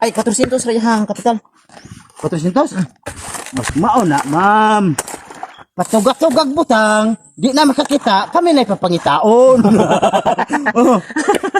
Ay, 400 ra yang kapital. 400? Mas mao na, ma'am. Patugak-tugak butang, di na makakita, kami na ipapangitaon. oh.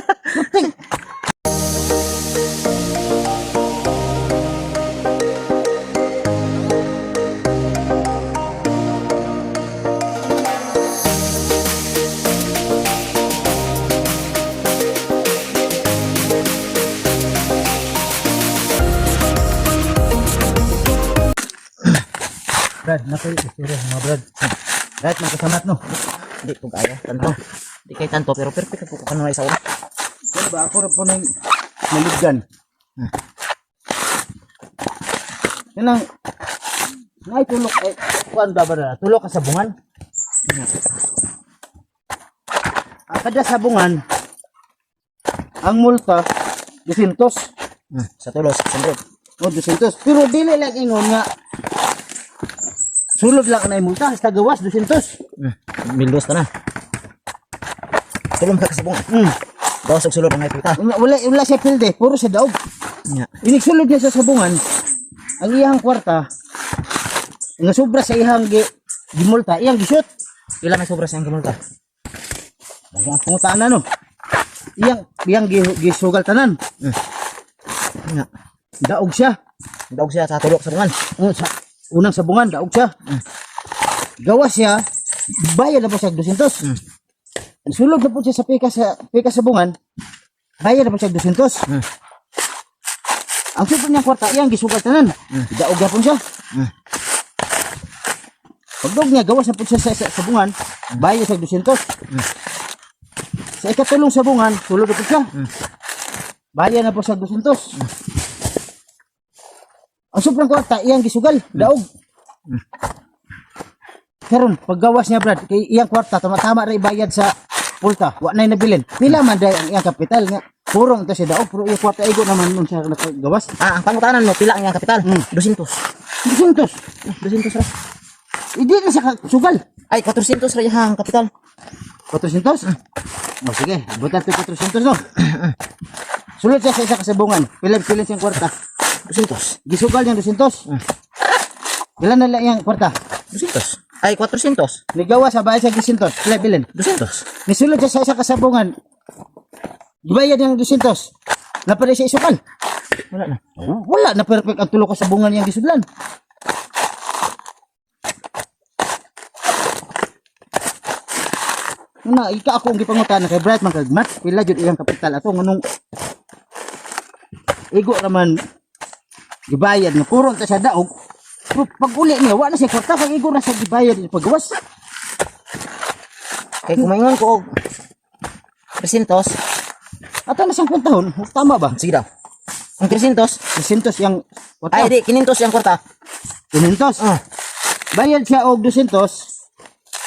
Brad, nakoy istorya mga brad. Brad, magkasamat no. Di ko kaya tanto. Di kay tanto pero perfect po ko kanang isa oras. Ano ba ako rin po nang maligdan. Yan lang. Nay tulok eh kuan ba ba tulok ka sa bungan. Ang kada sabungan ang multa 200 Hmm, sa tulos, sandro. o 200 pero dili lang ingon nga sulod lang na multa sa gawas 200 Hmm, mildos ta na. Tulong ka kasabong. mm. Dawas og sulod ang kita. wala wala, siya pilde puro sa daog Nya. Inigsulod niya sa sabungan, ang iyang kwarta, nga sobra sa iyang gi, gimulta, iyang gisut. Pila may sobra sa ang gimulta. Ang pungutaan na no. Iyang, iyang gi, gisugal tanan. Nya. Daog siya. Daog siya sa tulok sa bungan. Oh, sa unang sabungan, daog siya. Gawas siya, bayad na po siya 200. Mm. Sulod na po siya sa pika sa pika sabungan, bayad na po siya 200. Mm. Ang super niyang kwarta, iyang gisugal tanan. Daog na po siya. Mm. Pagdog niya, gawas na po siya sa, sa sabungan, bayad siya 200. Sa ikatulong sabungan, sulod na po siya. Bayad na po siya 200. Ang sobrang kwarta, iyang gisugal, daog. Karon, paggawas niya Brad, kay iyang kwarta, tama-tama rin bayad sa pulta. Wa na nabilin. Pila man day ang iyang kapital nga. Purong to siya daog, pero iyang kwarta igo naman nun siya nagagawas. Ah, ang pangutanan mo pila ang iyang kapital? Hmm. 200. 200. 200 ra. Hindi na siya sugal. Ay, 400 ra yang kapital. 400? O sige, butan ko 400 no. Sulod siya sa isa kasabungan. Pila-pila siyang kwarta. 200. Gisugal niya 200. Ilan na lang iyang kwarta? 200. Ay, 400. Nigawa sa bahay sa gisintot. Pila bilin. 200. Nisulod siya sa isa kasabungan. Gibayad niyang 200. Napalay siya isukan. Wala na. Wala na perfect ang tulo kasabungan niyang gisudlan. Na, ika ako ang gipangutan kay Bright man kag mat pila jud iyang kapital ato ngunong igo naman gibayad nga puro ta sa daog Pero pag uli niya wa na siya kwarta kag igo na sa gibayad sa paggawas Kay kumaingon ko og 300. ato na siyang kwentahon tama ba Sige daw. Ang 300. 300 yang kwarta Ay, di 500 yang kwarta. 500 Ah, bayad siya og 200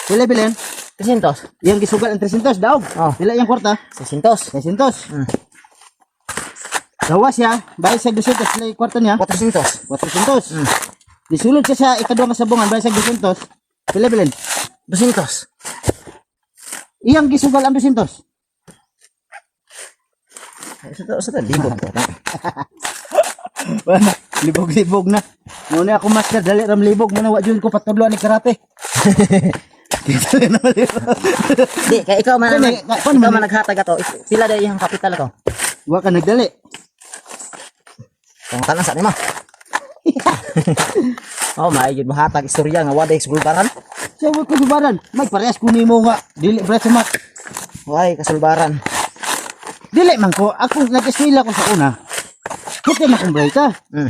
pila bilin 300. yang gisugal ang 300 daog Oh. pila yang kwarta 600. 600 Hmm. Gawas siya bayad siya 200 pila yung kwarta niya 400. 400 Hmm. Disulod siya sa ikaduha nga sabungan bayad siya 200 pila bilin 200. iyang gisugal ang 200 Ay, sa sa libo na kwarta. Wala, libog-libog na. Muna ako master, dali ram libog. Muna wa dyan ko patudloan ni karate. Kita na libog. Di, kay ikaw man ikaw man- naghatag ato. Pila daw yung kapital ko. Wa ka nagdali. Kung tanan sa nimo. Oh, maayod mahatag istorya nga waday sulbaran. Siya wa ko subaran. May parehas ko nimo nga. Dili sa mat. Way kasulbaran. Dili man ko. Ako nag-eskwela ko sa una. Man kong break Mm.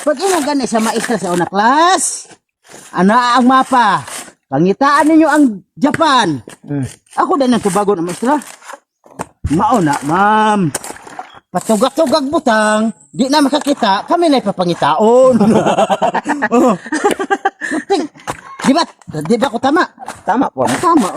Pag imo gani sa maestra sa una class, ana ang mapa. Pangitaan ninyo ang Japan. Mm. Ako din ang tubagon ang maestra. Mao na, ma'am. Patugak-tugak butang, di na makakita, kami na ipapangitaon. oh. Di ba? Di ba ko tama? Tama po. Tama.